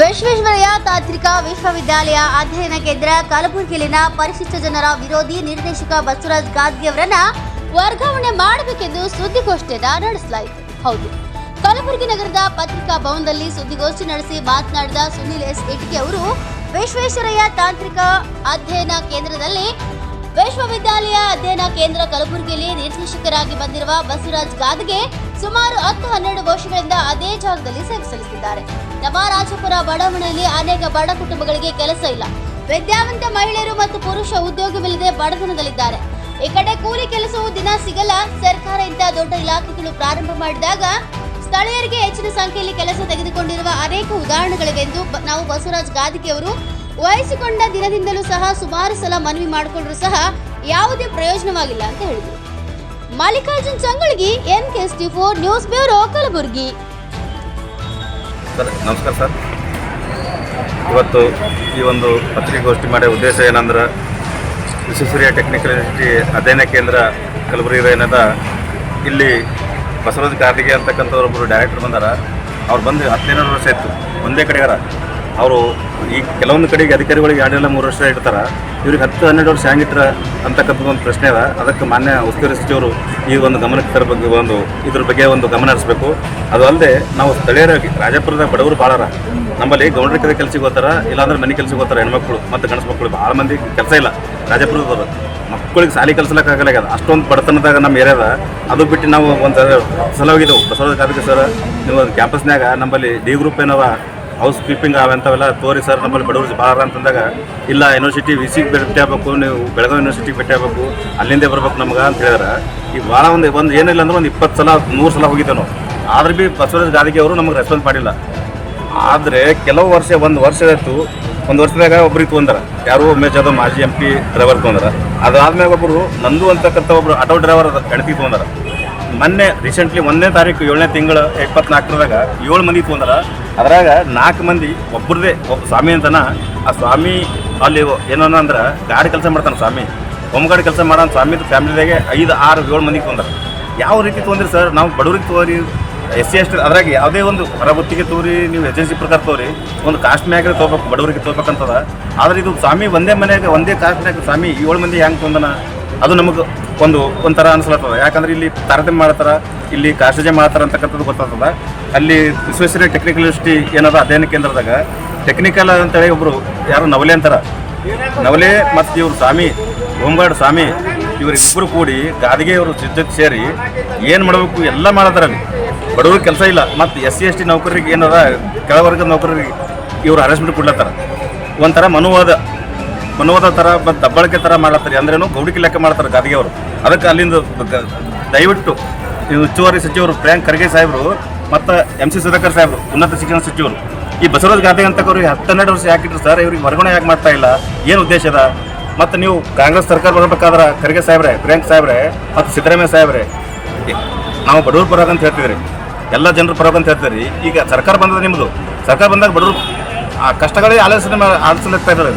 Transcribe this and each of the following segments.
ವಿಶ್ವೇಶ್ವರಯ್ಯ ತಾಂತ್ರಿಕ ವಿಶ್ವವಿದ್ಯಾಲಯ ಅಧ್ಯಯನ ಕೇಂದ್ರ ಕಲಬುರಗಿಯಲ್ಲಿನ ಪರಿಶಿಷ್ಟ ಜನರ ವಿರೋಧಿ ನಿರ್ದೇಶಕ ಬಸವರಾಜ್ ಗಾದ್ಗಿ ಅವರನ್ನ ವರ್ಗಾವಣೆ ಮಾಡಬೇಕೆಂದು ಸುದ್ದಿಗೋಷ್ಠಿಯನ್ನ ನಡೆಸಲಾಯಿತು. ಹೌದು. ಕಲಬುರಗಿ ನಗರದ ಪತ್ರಿಕಾ ಭವನದಲ್ಲಿ ಸುದ್ದಿಗೋಷ್ಠಿ ನಡೆಸಿ ಮಾತನಾಡಿದ ಸುನಿಲ್ ಎಸ್ ಇಟ್ಕಿ ಅವರು ವಿಶ್ವೇಶ್ವರಯ್ಯ ತಾಂತ್ರಿಕ ಅಧ್ಯಯನ ಕೇಂದ್ರದಲ್ಲಿ ವಿಶ್ವವಿದ್ಯಾಲಯ ಅಧ್ಯಯನ ಕೇಂದ್ರ ಕಲಬುರಗಿಯಲ್ಲಿ ನಿರ್ದೇಶಕರಾಗಿ ಬಂದಿರುವ ಬಸವರಾಜ್ ಗಾದ್ಗೆ ಸುಮಾರು ಹತ್ತು ಹನ್ನೆರಡು ವರ್ಷಗಳಿಂದ ಅದೇ ಜಾಗದಲ್ಲಿ ಸೇವೆ ಸಲ್ಲಿಸಿದ್ದಾರೆ. ನವರಾಜಪುರ ಬಡಾವಣೆಯಲ್ಲಿ ಅನೇಕ ಬಡ ಕುಟುಂಬಗಳಿಗೆ ಕೆಲಸ ಇಲ್ಲ. ವಿದ್ಯಾವಂತ ಮಹಿಳೆಯರು ಮತ್ತು ಪುರುಷ ಉದ್ಯೋಗವಿಲ್ಲದೆ ಬಡತನದಲ್ಲಿದ್ದಾರೆ. ಈ ಕಡೆ ಕೂಲಿ ಕೆಲಸವು ದಿನ ಸಿಗಲ್ಲ. ಸರ್ಕಾರ ಇಂತಹ ದೊಡ್ಡ ಇಲಾಖೆಗಳು ಪ್ರಾರಂಭ ಮಾಡಿದಾಗ ಸ್ಥಳೀಯರಿಗೆ ಹೆಚ್ಚಿನ ಸಂಖ್ಯೆಯಲ್ಲಿ ಕೆಲಸ ತೆಗೆದುಕೊಂಡಿರುವ ಅನೇಕ ಉದಾಹರಣೆಗಳಿವೆ ಎಂದು ನಾವು ಬಸವರಾಜ್ ಗಾದಿಗೆ ಅವರು ವಹಿಸಿಕೊಂಡ ದಿನದಿಂದಲೂ ಸಹ ಸುಮಾರು ಸಲ ಮನವಿ ಮಾಡಿಕೊಂಡ್ರು ಸಹ ಯಾವುದೇ ಪ್ರಯೋಜನವಾಗಿಲ್ಲ ಅಂತ ಹೇಳಿದರು. Mallikarjun Changalagi, N K four news bureau, Kalaburagi. Sir, ನಮಸ್ಕಾರ ಸರ್. ಇವತ್ತು ಈ ಒಂದು ಪತ್ರಿಕಾಗೋಷ್ಠಿ ಮಾಡೋ ಉದ್ದೇಶ ಏನಂದ್ರೆ ವಿಶ್ವೇಶ್ವರಿಯ ಟೆಕ್ನಿಕಲ್ ಯೂನಿವರ್ಸಿಟಿ ಅಧ್ಯಯನ ಕೇಂದ್ರ ಕಲಬುರಗಿ ಏನದ ಇಲ್ಲಿ ಬಸವರಾಜ್ ಕಾರ್ತಿಗೆ ಅಂತಕ್ಕಂಥವ್ರು ಒಬ್ಬರು ಡೈರೆಕ್ಟರ್ ಬಂದಾರ. ಅವ್ರು ಬಂದು ಹದಿನೈದು ವರ್ಷ ಇತ್ತು ಒಂದೇ ಕಡೆಗಾರ. ಅವರು ಈ ಕೆಲವೊಂದು ಕಡೆಗೆ ಅಧಿಕಾರಿಗಳಿಗೆ ಎರಡೆಲ್ಲ ಮೂರು ವರ್ಷ ಇಡ್ತಾರೆ. ಇವ್ರಿಗೆ ಹತ್ತು, ಹನ್ನೆರಡು ವರ್ಷ ಹೆಂಗಿಟ್ರ ಅಂತಕ್ಕಂಥದ್ದು ಒಂದು ಪ್ರಶ್ನೆ ಅದ. ಅದಕ್ಕೆ ಮಾನ್ಯ ಉಸ್ತುವಾರಿ ಸಚಿವರು ಈ ಒಂದು ಗಮನಕ್ಕೆ ತರ ಬಗ್ಗೆ ಒಂದು, ಇದ್ರ ಬಗ್ಗೆ ಒಂದು ಗಮನ ಹರಿಸ್ಬೇಕು. ಅದು ಅಲ್ಲದೆ ನಾವು ಸ್ಥಳೀಯರಾಗಿ, ರಾಜಪುರದ ಬಡವರು ಭಾಳರ ನಮ್ಮಲ್ಲಿ ಗೌಂಡ್ರ ಕಡೆ ಕೆಲಸಕ್ಕೆ ಹೋಗ್ತಾರ, ಇಲ್ಲಾಂದ್ರೆ ಮನೆ ಕೆಲಸಕ್ಕೆ ಹೋಗ್ತಾರೆ ಹೆಣ್ಮಕ್ಳು ಮತ್ತು ಗಣಸು ಮಕ್ಕಳು ಭಾಳ ಮಂದಿ ಕೆಲಸ ಇಲ್ಲ ರಾಜಪುರದವರು. ಮಕ್ಕಳಿಗೆ ಸಾಲಿ ಅದು ಅಷ್ಟೊಂದು ಬಡತನದಾಗ ನಮ್ಮ ಏರಿಯಾದ. ಅದು ಬಿಟ್ಟು ನಾವು ಒಂದು ಸಲ ಹೋಗಿದ್ದೆವು. ಬಸವರಾಜ ಕಾರ್ತಿಕ ಸರ್, ನೀವು ಕ್ಯಾಂಪಸ್ನಾಗ ನಮ್ಮಲ್ಲಿ ಡಿ ಗ್ರೂಪ್ ಏನವ? ಹೌಸ್ ಕೀಪಿಂಗ್ ಅವಂಥವೆಲ್ಲ ತೋರಿ ಸರ್ ನಮ್ಮಲ್ಲಿ ಬಡವರು ಭಾಳ ಅಂತಂದಾಗ, ಇಲ್ಲ ಯೂನಿವರ್ಸಿಟಿ ವಿ ಸಿಗೆ ಭೇಟಿ ನೀವು ಬೆಳಗಾವಿ ಯೂನಿವರ್ಸಿಟಿಗೆ ಭೇಟಿ ಅಲ್ಲಿಂದೇ ಬರ್ಬೇಕು ನಮ್ಗೆ ಅಂತ ಹೇಳಿದ್ರೆ. ಈ ಭಾಳ ಒಂದು ಒಂದು ಏನಿಲ್ಲ ಅಂದ್ರೆ ಒಂದು ಇಪ್ಪತ್ತು ಸಲ, ನೂರು ಸಲ ಹೋಗಿದ್ದೇವೆ ನಾವು. ಆದ್ರೆ ಭೀ ಬಸವರಾಜ ಗಾದಿಗೆ ಅವರು ನಮಗೆ ರೆಸ್ಪಾನ್ಸ್ ಮಾಡಿಲ್ಲ. ಆದರೆ ಕೆಲವು ವರ್ಷ, ಒಂದು ವರ್ಷ ಆಯಿತು, ಒಂದು ವರ್ಷದಾಗ ಒಬ್ರಿಗೆ ತೊಂದ್ರೆ ಯಾರು ಉಮೇಶ್ ಯಾದವ್ ಮಾಜಿ ಎಂ ಪಿ ಡ್ರೈವರ್ ತೊಂದ್ರೆ ಅದಾದ್ಮೇಲೆ ಒಬ್ಬರು ನಂದು ಅಂತಕ್ಕಂಥ ಒಬ್ಬರು ಆಟೋ ಡ್ರೈವರ್ ಹೆಂಡತಿ ತೊಗೊಂಡಾರ. ಮೊನ್ನೆ ರೀಸೆಂಟ್ಲಿ ಒಂದನೇ ತಾರೀಕು, ಏಳನೇ ತಿಂಗಳು ಇಪ್ಪತ್ನಾಲ್ಕರದಾಗ ಏಳು ಮಂದಿ ತೊಗೊಂಡಾರ ಅದ್ರಾಗ ನಾಲ್ಕು ಮಂದಿ ಒಬ್ಬರದೇ ಒಬ್ಬ ಸ್ವಾಮಿ ಅಂತನ, ಆ ಸ್ವಾಮಿ ಅಲ್ಲಿ ಏನನ್ನ ಅಂದ್ರೆ, ಗಾಡಿ ಕೆಲಸ ಮಾಡ್ತಾನೆ ಸ್ವಾಮಿ. ಗಾಡಿ ಕೆಲಸ ಮಾಡೋ ಸ್ವಾಮಿ ಫ್ಯಾಮಿಲಿದಾಗೆ ಐದು, ಆರು, ಏಳು ಮಂದಿಗೆ ತೊಗೊಂಡಾರ ಯಾವ ರೀತಿ ತೊಗೊಂಡ್ರಿ ಸರ್? ನಾವು ಬಡವ್ರಿಗೆ ತೋರಿ, ಎಸ್ ಸಿ, ಎಸ್ ಅದ್ರಾಗ ಯಾವುದೇ ಒಂದು ಹೊರಗುತ್ತಿಗೆ ತೋರಿ, ನೀವು ಏಜೆನ್ಸಿ ಪ್ರಕಾರ ತೋರಿ, ಒಂದು ಕಾಸ್ಟ್ ಮ್ಯಾಗ ತೊಗೋಬೇಕು ಬಡವರಿಗೆ ತೋಬೇಕಂತದ ಆದ್ರೆ ಇದು ಸ್ವಾಮಿ ಒಂದೇ ಮನೆಯಾಗ, ಒಂದೇ ಕಾಸ್ಟ್ನ್ಯಾಗ ಸ್ವಾಮಿ ಏಳು ಮಂದಿ ಹೆಂಗೆ ತೊಂದನ? ಅದು ನಮಗೆ ಒಂದು, ಒಂಥರ ಅನಿಸ್ಲತ್ತದ. ಯಾಕಂದ್ರೆ ಇಲ್ಲಿ ತಾರತಮ್ಯ ಮಾಡ್ತಾರ, ಇಲ್ಲಿ ಕಾಶಜೆ ಮಾಡ್ತಾರ ಅಂತಕ್ಕಂಥದ್ದು ಗೊತ್ತಾಗ್ತದ. ಅಲ್ಲಿ ವಿಶ್ವೇಶ್ವರಯ್ಯ ಟೆಕ್ನಿಕಲ್ ಯೂನಿವರ್ಸಿಟಿ ಏನದ ಅಧ್ಯಯನ ಕೇಂದ್ರದಾಗ ಟೆಕ್ನಿಕಲ್ ಅಂತೇಳಿ ಒಬ್ರು ಯಾರು ನವಲೆ ಅಂತಾರ. ನವಲೆ ಮತ್ತು ಇವರು ಸ್ವಾಮಿ ಹೋಮ್ಗಾರ್ಡ್ ಸ್ವಾಮಿ ಇವರಿಬ್ಬರು ಕೂಡಿ ಗಾದಿಗೆ ಇವರು ಸಿದ್ಧತೆ ಸೇರಿ ಏನು ಮಾಡಬೇಕು ಎಲ್ಲ ಮಾಡತ್ತಾರ ಅಲ್ಲಿ. ಬಡವ್ರಿಗೆ ಕೆಲಸ ಇಲ್ಲ. ಮತ್ತು ಎಸ್ ಸಿ ಎಸ್ ಟಿ ನೌಕರರಿಗೆ ಏನದ ಕೆಳವರ್ಗದ ನೌಕರರಿಗೆ ಇವರು ಹರಾಸ್ಮೆಂಟ್ ಕೊಡ್ಲತ್ತಾರ. ಒಂಥರ ಮನುವಾದ. ಮನುವಾದ ಥರ ಮತ್ತು ದಬ್ಬಳಕೆ ಥರ ಮಾಡ್ತಾರೆ ಅಂದ್ರೇನು ಗೌಡಿಕೆ ಲೆಕ್ಕ ಮಾಡ್ತಾರೆ ಗಾದಿಗೆ ಅವರು. ಅದಕ್ಕೆ ಅಲ್ಲಿಂದ ದಯವಿಟ್ಟು ಉಸ್ತುವಾರಿ ಸಚಿವರು ಪ್ರಿಯಾಂಕ್ ಖರ್ಗೆ ಸಾಹೇಬರು ಮತ್ತು ಎಂ ಸಿ ಸುಧಾಕರ್ ಸಾಹೇಬರು, ಉನ್ನತ ಶಿಕ್ಷಣ ಸಚಿವರು. ಈ ಬಸವರಾಜ ಗಾದೆ ಅಂತಕ್ಕವ್ರಿಗೆ ಹತ್ತೆರಡು ವರ್ಷ ಯಾಕಿಟ್ರು ಸರ್? ಇವ್ರಿಗೆ ವರ್ಗಾವಣೆ ಯಾಕೆ ಮಾಡ್ತಾ ಇಲ್ಲ? ಏನು ಉದ್ದೇಶ ಅದ? ಮತ್ತು ನೀವು ಕಾಂಗ್ರೆಸ್ ಸರ್ಕಾರ ಬರಬೇಕಾದ್ರೆ ಖರ್ಗೆ ಸಾಹೇಬ್ರೆ, ಪ್ರಿಯಾಂಕ್ ಸಾಹೇಬ್ರೆ ಮತ್ತು ಸಿದ್ದರಾಮಯ್ಯ ಸಾಹೇಬ್ರೆ ನಾವು ಬಡವ್ರ ಪರವಾಗಿ ಅಂತ ಹೇಳ್ತಿದ್ರಿ. ಎಲ್ಲ ಜನರು ಪರವಾಗಿ ಅಂತ ಹೇಳ್ತೀರಿ ಈಗ ಸರ್ಕಾರ ಬಂದದ ನಿಮ್ಮದು ಸರ್ಕಾರ ಬಂದಾಗ ಬಡವರು ಆ ಕಷ್ಟಗಳೇ ಆಲೋಚನೆ ಆಲೋಚನೆ ಆಗ್ತಾ ಇದ್ದಾರೆ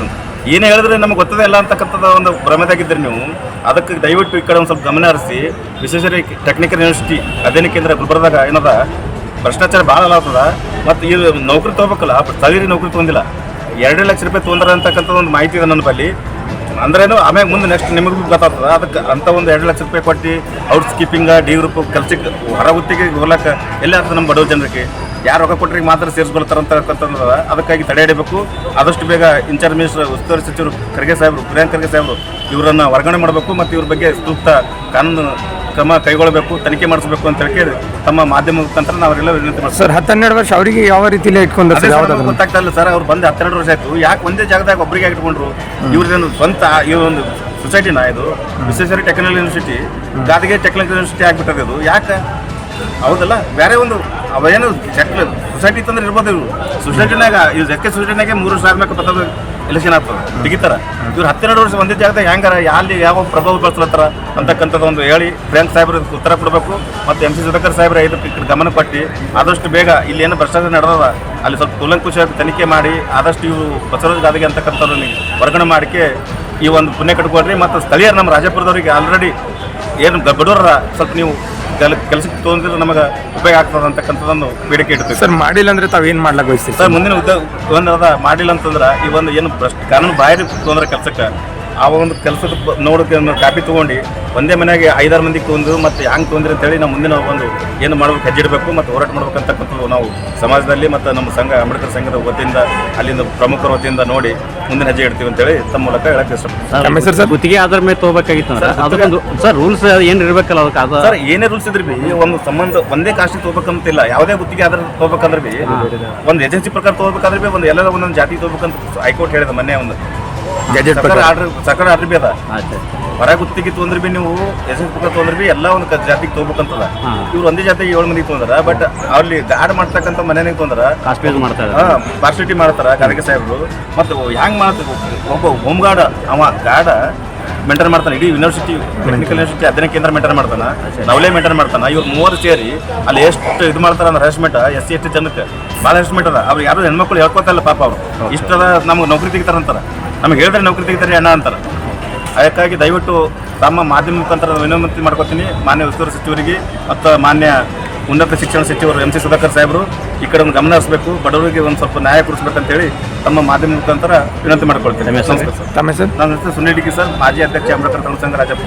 ಏನೇ ಹೇಳಿದ್ರೆ ನಮ್ಗೆ ಗೊತ್ತದೇ ಇಲ್ಲ ಅಂತಕ್ಕಂಥದ್ದು ಒಂದು ಭ್ರಮೆದಾಗಿದ್ದರೆ ನೀವು. ಅದಕ್ಕೆ ದಯವಿಟ್ಟು ಈ ಕಡೆ ಒಂದು ಸ್ವಲ್ಪ ಗಮನ ಹರಿಸಿ. ವಿಶೇಷರಿ ಟೆಕ್ನಿಕಲ್ ಯೂನಿವರ್ಸಿಟಿ ಅಧ್ಯಯನ ಕೇಂದ್ರ ಗುಲ್ಬರ್ದಾಗ ಏನದ? ಭ್ರಷ್ಟಾಚಾರ ಭಾಳ ಆಗ್ತದ ಮತ್ತು ಈ ನೌಕರಿ ತೊಗೋಬೇಕಲ್ಲ ಸ್ಥಳೀಯ ನೌಕರಿ ತೊಗೊಂಡಿಲ್ಲ. ಎರಡು ಲಕ್ಷ ರೂಪಾಯಿ ತೊಂದರೆ ಅಂತಕ್ಕಂಥದ್ದು ಒಂದು ಮಾಹಿತಿ ಇದೆ ನನ್ನ ಬಳಿ. ಅಂದ್ರೇನು, ಆಮ್ಯಾಗ ಮುಂದೆ ನೆಕ್ಸ್ಟ್ ನಿಮಗೂ ಗೊತ್ತಾಗ್ತದೆ. ಅದಕ್ಕೆ ಅಂತ ಒಂದು ಎರಡು ಲಕ್ಷ ರೂಪಾಯಿ ಕೊಟ್ಟು ಔಟ್ ಸ್ಕೀಪಿಂಗ ಡಿ ಗ್ರೂಪ್ ಕೆಲಸಕ್ಕೆ ಹೊರ ಗುತ್ತಿಗೆ ಹೋಗ್ಲಕ್ಕ ಎಲ್ಲಿ ಆಗ್ತದೆ ನಮ್ಮ ಬಡವ ಜನರಿಗೆ. ಯಾರು ರೊಕ್ಕ ಕೊಟ್ಟರಿಗೆ ಮಾತ್ರ ಸೇರಿಸ್ಕೊಳ್ತಾರೆ ಅಂತಕ್ಕಂಥದ್ದು ಅದಕ್ಕಾಗಿ ತಡೆ ಹಿಡಬೇಕು. ಆದಷ್ಟು ಬೇಗ ಇನ್ಚಾರ್ಜ್ ಮಿನಿಸ್ಟರ್ ಉಸ್ತುವಾರಿ ಸಚಿವರು ಖರ್ಗೆ ಸಾಹೇಬರು ಪ್ರಿಯಾಂಕ್ ಖರ್ಗೆ ಸಾಹೇಬರು ಇವರನ್ನು ವರ್ಗಾವಣೆ ಮಾಡಬೇಕು ಮತ್ತು ಇವ್ರ ಬಗ್ಗೆ ಸೂಕ್ತ ಕಾನೂನು ಕ್ರಮ ಕೈಗೊಳ್ಳಬೇಕು ತನಿಖೆ ಮಾಡಿಸಬೇಕು ಅಂತ ಹೇಳಿ ತಮ್ಮ ಮಾಧ್ಯಮ ಮುಖಾಂತರ ನಾವೆಲ್ಲ ವಿನಂತಿ ಮಾಡ್ತೀವಿ. ಸರ್ ಹತ್ತು ಹನ್ನೆರಡು ವರ್ಷ ಅವರಿಗೆ ಯಾವ ರೀತಿಯಲ್ಲಿ ಇಟ್ಕೊಂಡು ಗೊತ್ತಾಗ್ತಾ ಇಲ್ಲ ಸರ್ ಅವ್ರು ಬಂದು ಹತ್ತೆರಡು ವರ್ಷ ಆಯಿತು. ಯಾಕೆ ಒಂದೇ ಜಾಗದಾಗ ಒಬ್ಬರಿಗೆ ಇಟ್ಕೊಂಡ್ರು ಇವ್ರದ್ದೇನು ಸ್ವಂತ ಒಂದು ಸೊಸೈಟಿನ ಇದು. ವಿಶ್ವೇಶ್ವರ ಟೆಕ್ನಾಲಜಿ ಯೂನಿವರ್ಸಿಟಿ ಗಾದಿಗೆ ಟೆಕ್ನಾಲಜಿ ಯೂನಿವರ್ಸಿಟಿ ಆಗಿಬಿಟ್ಟದ್ದು ಇದು. ಯಾಕೆ? ಹೌದಲ್ಲ? ಬೇರೆ ಒಂದು ಅವೇನು ಚಕ್ಲ ಸೊಸೈಟಿ ಇತ್ತಂದ್ರೆ ಇರ್ಬೋದು ಇವರು. ಸೊಸೈಟಿನಾಗ, ಇವ್ರು ಜಕ್ಕೆ ಸೊಸೈಟಿನಾಗೆ ಮೂರು ಸಾವಿರ ಮ್ಯಾಕ ಪದ ಎಲೆಕ್ಷನ್ ಆಗ್ತದೆ. ತೆಗಿತಾರ. ಇವ್ರು ಹತ್ತೆರಡು ವರ್ಷ ಒಂದೇ ಜಾಗದಾಗ ಹೆಂಗಾರ ಅಲ್ಲಿ ಯಾವ ಪ್ರಭಾವ ಬಳಸ್ಲತ್ತಾರ ಅಂತಕ್ಕಂಥದ್ದು ಒಂದು ಹೇಳಿ ಪ್ರಿಯಾಂಕ್ ಸಾಹೇಬ್ರ ಉತ್ತರ ಕೊಡಬೇಕು. ಮತ್ತು ಎಂ ಸಿ ಸುಧಾಕರ್ ಸಾಹೇಬ್ರ ಈ ಗಮನ ಕೊಟ್ಟು ಆದಷ್ಟು ಬೇಗ ಇಲ್ಲಿ ಏನು ಭ್ರಷ್ಟಾಚಾರ ನಡೆದದ, ಅಲ್ಲಿ ಸ್ವಲ್ಪ ಕೂಲಂಕುಷವಾಗಿ ತನಿಖೆ ಮಾಡಿ ಆದಷ್ಟು ಇವರು ಬಸವರಾಜ ಗಾದಿಗೆ ಅಂತಕ್ಕಂಥದ್ದನ್ನು ವರ್ಗಣೆ ಮಾಡಿಕೆ ಈ ಒಂದು ಪುಣ್ಯ ಕಟ್ಕೊಡ್ರಿ ಮತ್ತು ಸ್ಥಳೀಯರು ನಮ್ಮ ರಾಜಪುರದವರಿಗೆ ಆಲ್ರೆಡಿ ಏನು ಬಡವರ ಸ್ವಲ್ಪ ನೀವು ಕೆಲ ಕೆಲಸಕ್ಕೆ ನಮಗೆ ಉಪಯೋಗ ಆಗ್ತದೆ ಅಂತಕ್ಕಂಥದ್ದನ್ನು ಬೇಡಿಕೆ ಇಡ್ತೀವಿ. ಸರ್ ಮಾಡಿಲ್ಲ ಅಂದ್ರೆ ತಾವು ಏನು ಮಾಡ್ಲಾಕ ಬಯಸ್ತೀರಿ ಸರ್ ಮುಂದಿನ ಉದ್ಯೋಗ ಒಂದು ಅದ ಮಾಡಿಲ್ಲ ಅಂತಂದ್ರೆ ಈ ಒಂದು ಏನು ಭ್ರಷ್ಟ ಕಾನೂನು ಬಾಹಿರ ತೊಂದರೆ ಕೆಲಸಕ್ಕೆ ಆ ಒಂದು ಕೆಲಸದ ನೋಡೋಕೆ ಕಾಪಿ ತೊಗೊಂಡು ಒಂದೇ ಮನೆಗೆ ಐದಾರು ಮಂದಿ ತೊಂದು ಮತ್ತು ಹ್ಯಾಂಗೆ ತೊಂದ್ರೆ ಅಂತೇಳಿ ನಾವು ಮುಂದಿನ ಒಂದು ಏನು ಮಾಡಬೇಕು ಹೆಜ್ಜಿಡಬೇಕು ಮತ್ತು ಹೋರಾಟ ಮಾಡ್ಬೇಕು ಅಂತಕ್ಕಂಥದ್ದು ನಾವು ಸಮಾಜದಲ್ಲಿ ಮತ್ತು ನಮ್ಮ ಸಂಘ ಅಂಬೇಡ್ಕರ್ ಸಂಘದ ವತಿಯಿಂದ ಅಲ್ಲಿಂದ ಪ್ರಮುಖರ ವತಿಯಿಂದ ನೋಡಿ ಮುಂದಿನ ಹೆಜ್ಜೆ ಇಡ್ತೀವಿ ಅಂತೇಳಿ ತಮ್ಮ ಮೂಲಕ ಹೇಳಕ್ಕೆ ಇಷ್ಟಪಡ್ತೀನಿ. ನಮ್ಮ ಹೆಸರು ಸರ್ ಗುತ್ತಿಗೆ ಆಧಾರ ಮೇಲೆ ತಗೋಬೇಕಾಗಿತ್ತು ಅಂದ್ರೆ ಸರ್, ಅದಕ್ಕೊಂದು ಸರ್ ರೂಲ್ಸ್ ಏನು ಇರಬೇಕಲ್ಲ ಅದಕ್ಕೆ ಅದು ಸರ್ ಏನೇ ರೂಲ್ಸ್ ಇದ್ರಿ ಬಿ ಒಂದು ಸಂಬಂಧ ಒಂದೇ ಕಾಸ್ಟಿಗೆ ತೊಗೋಬೇಕಂತಿಲ್ಲ ಯಾವುದೇ ಗುತ್ತಿಗೆ ಆಧಾರ ತೊಗೋಬೇಕಂದ್ರೆ ಬಿ ಒಂದು ಏಜೆನ್ಸಿ ಪ್ರಕಾರ ತೊಗೋಬೇಕಾದ್ರೆ ಬಿ ಒಂದು ಎಲ್ಲರ ಒಂದೊಂದು ಜಾತಿ ತೊಗೋಬೇಕಂತ ಹೈಕೋರ್ಟ್ ಹೇಳಿದ ಮೊನ್ನೆ ಒಂದು ಗೆಜೆಟ್ ಸರ್ಕಾರ ಪ್ರಕಾರ. ಆರ್ಡರ್ ಸರ್ಕಾರ ಆರ್ಡರ್ ಬಿ ಅದ. ಆಯ್ತು. ಹೊರ ಗುತ್ತಿಗೆ ತೊಂದ್ರೆ ಬಿ ನೀವು ಎಸ್ ಎಸ್ ಪುಕ್ಕ ತೊಂದ್ರೆ ಬಿ ಎಲ್ಲ ಒಂದು ಜಾತಿಗೆ ತೊಗೋಬೇಕಂತದ. ಇವ್ರು ಒಂದೇ ಜಾತಿಗೆ ಏಳು ಮಂದಿಗೆ ತೊಂದ್ರ. ಬಟ್ ಅಲ್ಲಿ ಗಾರ್ಡ್ ಮಾಡ್ತಕ್ಕಂಥ ಮನೆಗೆ ತೊಂದ್ರ. ಕಾಸ್ಟ್ಪೇಸ್ ಮಾಡ್ತಾರೆ ಪಾರ್ಸಿಟಿ ಮಾಡ್ತಾರ ಗಾರ್ಗೆ ಸಾಹೇಬ್ರು. ಮತ್ತು ಹ್ಯಾಂಗ್ ಮಾಡ್ತಾರೆ ಒಬ್ಬ ಹೋಮ್ ಗಾರ್ಡ್ ಅವ ಗಾರ್ಡ ಮೇಂಟೈನ್ ಮಾಡ್ತಾನೆ. ಇಡೀ ಯೂನಿವರ್ಸಿಟಿ ಟೆಕ್ನಿಕಲ್ ಯೂನಿವರ್ಸಿಟಿ ಅಧ್ಯಯನ ಕೇಂದ್ರ ಮೇಂಟೈನ್ ಮಾಡ್ತಾನೆ. ನಾವಲೇ ಮೇಂಟೈನ್ ಮಾಡ್ತಾನೆ. ಇವ್ರು ಮೂವರು ಸೇರಿ ಅಲ್ಲಿ ಎಷ್ಟು ಇದು ಮಾಡ್ತಾರೆ ಅಂದ್ರೆ harassment S C S T ಜನಕ್ಕೆ ಭಾಳ ಹರಾಸ್ಮೆಂಟ್ ಅದ. ಅವ್ರು ಯಾರು ಹೆಣ್ಮಕ್ಳು ಹೇಳ್ಕೊತಲ್ಲ ಪಾಪ ಅವರು. ಇಷ್ಟದ ನಮ್ಗೆ ನೌಕರಿ ತೆಗಿತಾರ ಅಂತಾರ ನಮ್ಗೆ ಹೇಳಿದ್ರೆ ನೌಕರಿ ತೆಗಿತಾರೆ ಅಣ್ಣ ಅಂತಾರೆ. ಅದಕ್ಕಾಗಿ ದಯವಿಟ್ಟು ತಮ್ಮ ಮಾಧ್ಯಮ ಮುಖಾಂತರ ವಿನಮತಿ ಮಾಡ್ಕೊತೀನಿ. ಮಾನ್ಯ ಉಸ್ತುವಾರಿ ಸಚಿವರಿಗೆ ಮತ್ತು ಮಾನ್ಯ ಉನ್ನತ ಶಿಕ್ಷಣ ಸಚಿವರು ಎಂ ಸಿ ಸುಧಾಕರ್ ಸಾಹೇಬರು ಈ ಕಡೆ ಒಂದು ಗಮನ ಹರಿಸಬೇಕು ಬಡವರಿಗೆ ಒಂದು ಸ್ವಲ್ಪ ನ್ಯಾಯ ಕೊಡಿಸ್ಬೇಕಂತೇಳಿ ತಮ್ಮ ಮಾಧ್ಯಮ ಮುಖಾಂತರ ವಿನಂತಿ ಮಾಡ್ಕೊಳ್ತೀನಿ. ನನ್ನ ಹೆಸರು ಸುನೀಲ್ ಡಿಗಿ ಸರ್. ಮಾಜಿ ಅಧ್ಯಕ್ಷ ಅಂಬೇಡ್ಕರ್ ಸಂಘ ರಾಜಪ್ಪ